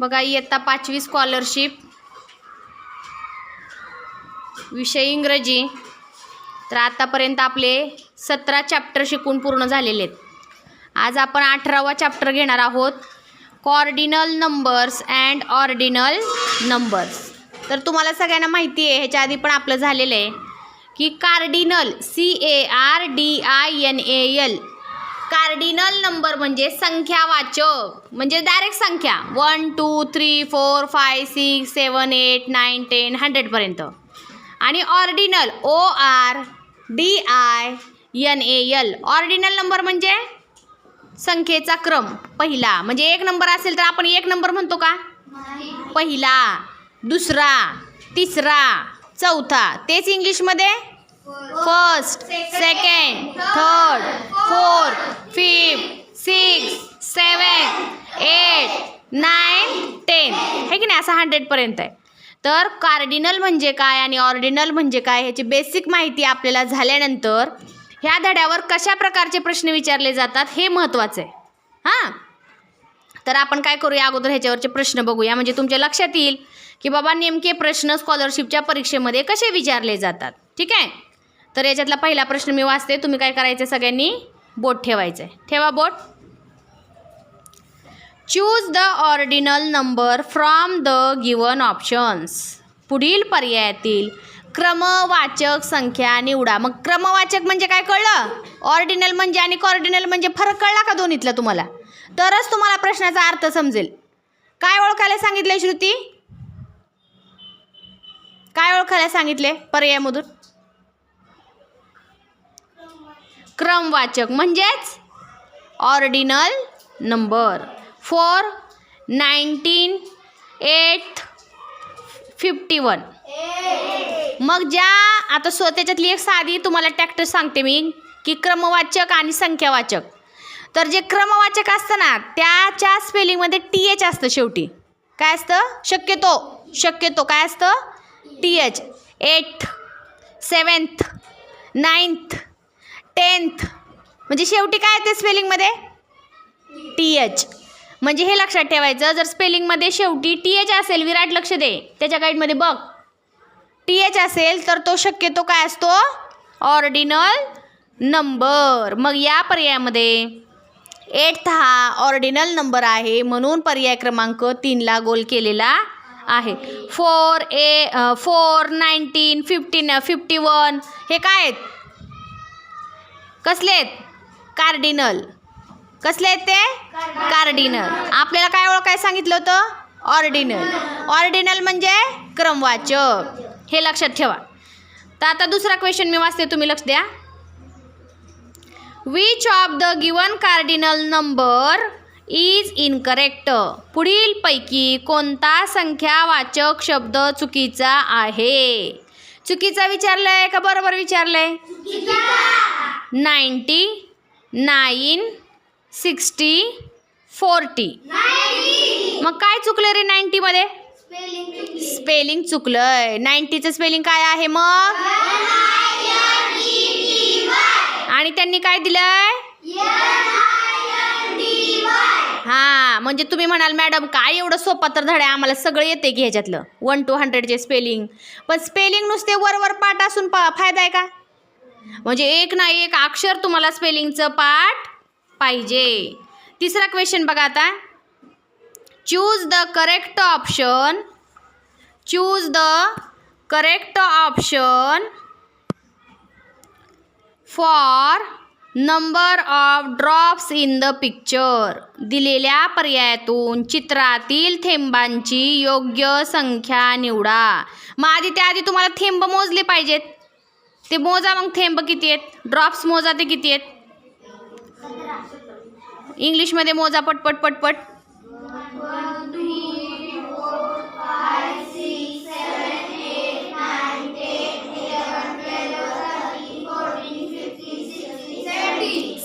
बघा इयत्ता पाचवी स्कॉलरशिप विषय इंग्रजी. तर आत्तापर्यंत आपले सतरा चॅप्टर शिकून पूर्ण झालेले आहेत. आज आपण अठरावा चॅप्टर घेणार आहोत. Cardinal numbers and ordinal numbers तर तुम्हाला सगळ्यांना माहिती आहे ह्याच्या आधी पण आपलं झालेलं आहे की cardinal C A R D I N A L cardinal number म्हणजे संख्यावाचक म्हणजे डायरेक्ट संख्या. One two three four five six seven eight nine ten हंड्रेडपर्यंत आणि ordinal O R D I N A L ordinal number म्हणजे संख्येचा क्रम पहिला. म्हणजे एक नंबर असेल तर आपण एक नंबर म्हणतो का? पहिला दुसरा तिसरा चौथा. तेच इंग्लिशमध्ये first second third fourth fifth six seven eight nine ten हे की नाही? असं हंड्रेडपर्यंत आहे. तर कार्डिनल म्हणजे काय आणि ऑर्डिनल म्हणजे काय ह्याची बेसिक माहिती आपल्याला झाल्यानंतर ह्या धड्यावर कशा प्रकारचे प्रश्न विचारले जातात हे महत्त्वाचं आहे. हां? तर आपण काय करूया? अगोदर ह्याच्यावरचे प्रश्न बघूया. म्हणजे तुमच्या लक्षात येईल की बाबा नेमके प्रश्न स्कॉलरशिपच्या परीक्षेमध्ये कसे विचारले जातात. ठीक आहे? तर याच्यातला पहिला प्रश्न मी वाचते. तुम्ही काय करायचं सगळ्यांनी? बोट ठेवायचं आहे ठेवा बोट. Choose the ordinal number from the given options पुढील पर्यायातील क्रमवाचक संख्या निवडा. मग क्रमवाचक म्हणजे काय कळलं? ऑर्डिनल म्हणजे आणि कॉर्डिनल म्हणजे फरक कळला का दोन्हीतला तुम्हाला? तरच तुम्हाला प्रश्नाचा अर्थ समजेल. काय ओळखायला सांगितले श्रुती? काय ओळखायला सांगितले पर्यायामधून? क्रमवाचक म्हणजेच ordinal number. Four nineteen eight fifty one. मग ज्या आता स्व त्याच्यातली एक साधी तुम्हाला टॅक्टर सांगते मी की क्रमवाचक आणि संख्यावाचक. तर जे क्रमवाचक असतं ना त्याच्या स्पेलिंगमध्ये टी एच असतं शेवटी. काय असतं? शक्यतो शक्यतो काय असतं? T H. Eight seventh ninth tenth. म्हणजे शेवटी काय ते स्पेलिंगमध्ये? टी एच म्हणजे हे लक्षात ठेवायचं जर स्पेलिंगमध्ये शेवटी टी एच असेल विराट लक्ष दे. त्याच्या गाईडमध्ये बघ. टी एच असेल तर तो शक्यतो काय असतो? ऑर्डिनल नंबर मग या पर्यायामध्ये एट्थ हा ऑर्डिनल नंबर आहे म्हणून पर्याय क्रमांक तीनला गोल केलेला आहे. Four A four nineteen fifteen fifty one हे काय आहेत? कसले आहेत? कार्डिनल. कसले आहेत ते? कार्डिनल. आपल्याला काय ओळखाय सांगितलं होतं? ऑर्डिनल. ऑर्डिनल म्हणजे क्रमवाचक. हे लक्षात ठेवा. तर आता दुसरा क्वेश्चन मी वाचते तुम्ही लक्ष द्या. Which of the given cardinal number is incorrect पुढीलपैकी कोणता संख्यावाचक शब्द चुकीचा आहे? चुकीचा विचारलंय का बरोबर विचारलंय? Ninety nine sixty forty. मग काय चुकलं रे नाईन्टीमध्ये स्पेलिंग चुकलंय. नाईन्टीचं स्पेलिंग काय आहे मग? आणि त्यांनी काय दिलंय? हां म्हणजे तुम्ही म्हणाल मॅडम काय एवढं सोपा तर धडा आहे, आम्हाला सगळं येते की ह्याच्यातलं. वन टू हंड्रेडचे स्पेलिंग. पण स्पेलिंग नुसते वरवर पाठ असून पा फायदा आहे का? म्हणजे एक ना एक अक्षर तुम्हाला स्पेलिंगचं पाठ पाहिजे. तिसरा क्वेश्चन बघा आता. Choose the correct option choose the correct option for number of drops in the picture दिलेल्या पर्यायातून चित्रातील थेंबांची योग्य संख्या निवडा. मग आधी त्याआधी तुम्हाला थेंब मोजले पाहिजेत. ते मोजा मग थेंब किती आहेत? ड्रॉप्स मोजा ते किती आहेत? इंग्लिशमध्ये मोजा पटपट पटपट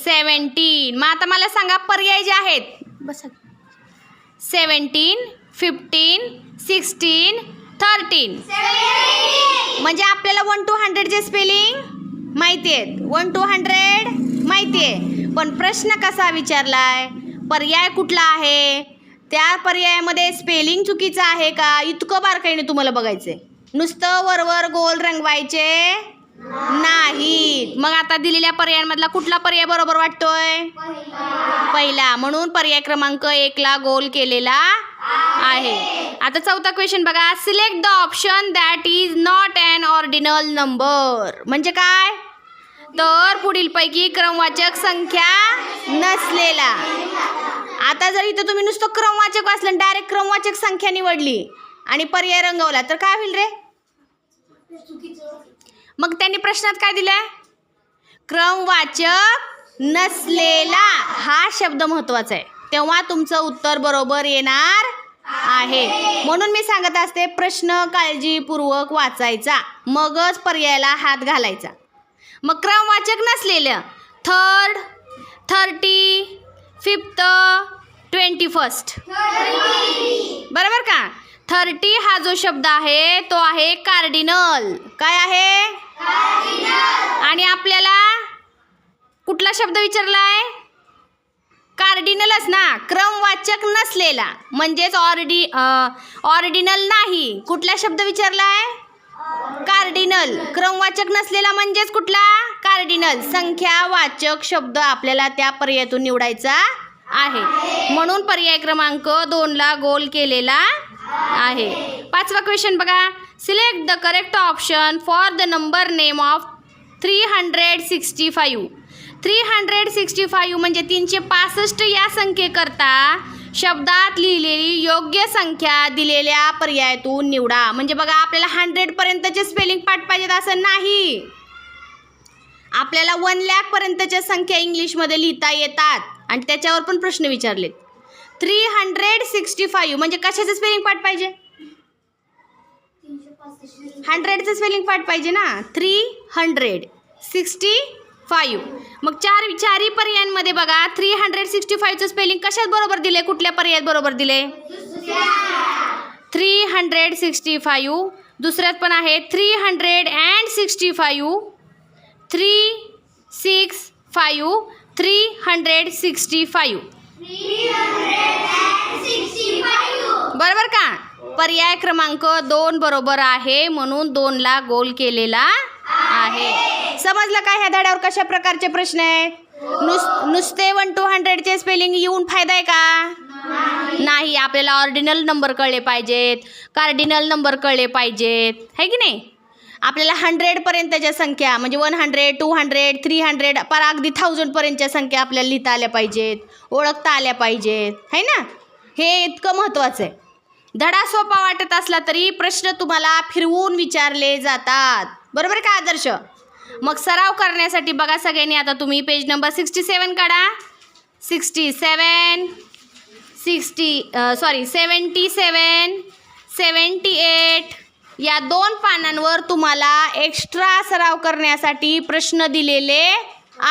सेवन्टीन मग आता मला सांगा पर्याय जे आहेत? बसा. Seventeen fifteen sixteen thirteen. म्हणजे आपल्याला वन टू हंड्रेडचे स्पेलिंग माहिती आहेत. वन टू हंड्रेड माहिती आहे. पण प्रश्न कसा विचारला आहे पर्याय कुठला आहे? त्या पर्यायामध्ये स्पेलिंग चुकीचं आहे का? इतकं बारकाईने तुम्हाला बघायचं आहे नुसतं वरवर गोल रंगवायचे नाही मग आता दिलेल्या पर्यायांमधला कुठला पर्याय बरोबर वाटतोय? पहिला. म्हणून पर्याय क्रमांक एकला गोल केलेला आहे. आता चौथा क्वेश्चन बघा. Select the option that is not an ordinal number म्हणजे काय? तर पुढीलपैकी क्रमवाचक संख्या नसलेला. आता जर इथं तुम्ही नुसतं क्रमवाचक वाचलं डायरेक्ट क्रमवाचक संख्या निवडली आणि पर्याय रंगवला तर काय होईल रे? मग त्यांनी प्रश्नात काय दिलंय? क्रमवाचक नसलेला. हा शब्द महत्त्वाचा आहे. तेव्हा तुमचं उत्तर बरोबर येणार आहे. म्हणून मी सांगत असते प्रश्न काळजीपूर्वक वाचायचा मगच पर्यायाला हात घालायचा. मग क्रमवाचक नसलेलं third thirty fifth twenty first बरोबर का? थर्टी हा जो शब्द आहे तो आहे कार्डिनल काय आहे? आणि आपल्याला कुठला शब्द विचारलाय? कार्डिनलच ना क्रमवाचक नसलेला. म्हणजेच ऑर्डि ऑर्डिनल नाही. कुठला शब्द विचारला आहे कार्डिनल क्रमवाचक नसलेला म्हणजेच कुठला? कार्डिनल संख्यावाचक शब्द आपल्याला त्या पर्यायातून निवडायचा आहे. म्हणून पर्याय क्रमांक दोनला गोल केलेला आहे. पाचवा क्वेश्चन बघा. Select the correct option for the number name of three hundred sixty five three hundred sixty five म्हणजे तीनशे पासष्ट या संख्येकरता शब्दात लिहिलेली योग्य संख्या दिलेल्या पर्यायातून निवडा. म्हणजे बघा आपल्याला हंड्रेडपर्यंतचे स्पेलिंग पाठ पाहिजेत असं नाही. आपल्याला वन लॅकपर्यंतच्या संख्या इंग्लिशमध्ये लिहिता येतात. आणि त्याच्यावर पण प्रश्न विचारलेत. थ्री हंड्रेड सिक्स्टी फाईव्ह म्हणजे कशाचं स्पेलिंग पाठ पाहिजे? हंड्रेडचं स्पेलिंग पाठ पाहिजे ना? Three hundred sixty five. मग चार चारही पर्यायांमध्ये बघा थ्री हंड्रेड सिक्स्टी फाईव्हचं स्पेलिंग कशात बरोबर दिले कुठल्या पर्यायात बरोबर दिले थ्री हंड्रेड सिक्स्टी फाईव्ह दुसऱ्यात पण आहे three hundred and sixty five three six five three hundred sixty five बरोबर का? पर्याय क्रमांक दोन बरोबर आहे म्हणून दोनला गोल केलेला आहे. समजलं काय ह्या धड्यावर कशा प्रकारचे प्रश्न आहेत नुस नुसते वन टू हंड्रेडचे स्पेलिंग येऊन फायदा आहे का? नाही आपल्याला ऑर्डिनल नंबर कळले पाहिजेत. कार्डिनल नंबर कळले पाहिजेत. है की नाही? आपल्याला हंड्रेडपर्यंतच्या संख्या म्हणजे one hundred two hundred three hundred पर अगदी थाउजंडपर्यंतच्या संख्या आपल्याला लिहिता आल्या पाहिजेत. ओळखता आल्या पाहिजेत. है ना? हे इतकं महत्त्वाचं आहे. धडा सोपा वाटत असला तरी प्रश्न तुम्हाला फिरवून विचारले जातात. बरोबर का आदर्श? मग सराव करण्यासाठी बघा सगळ्यांनी आता तुम्ही पेज नंबर सिक्स्टी सेवन काढा. Sixty seven sixty sorry seventy seven seventy eight या दोन पानांवर तुम्हाला एक्स्ट्रा सराव करण्यासाठी प्रश्न दिलेले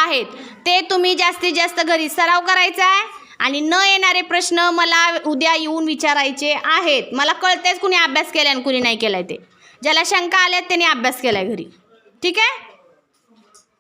आहेत. ते तुम्ही जास्तीत जास्त घरी सराव करायचा आहे आणि न येणारे प्रश्न मला उद्या येऊन विचारायचे आहेत. मला कळतेच कुणी अभ्यास केला आणि कुणी नाही केला ते. ज्याला शंका आल्यात त्यांनी अभ्यास केला आहे घरी. ठीक आहे?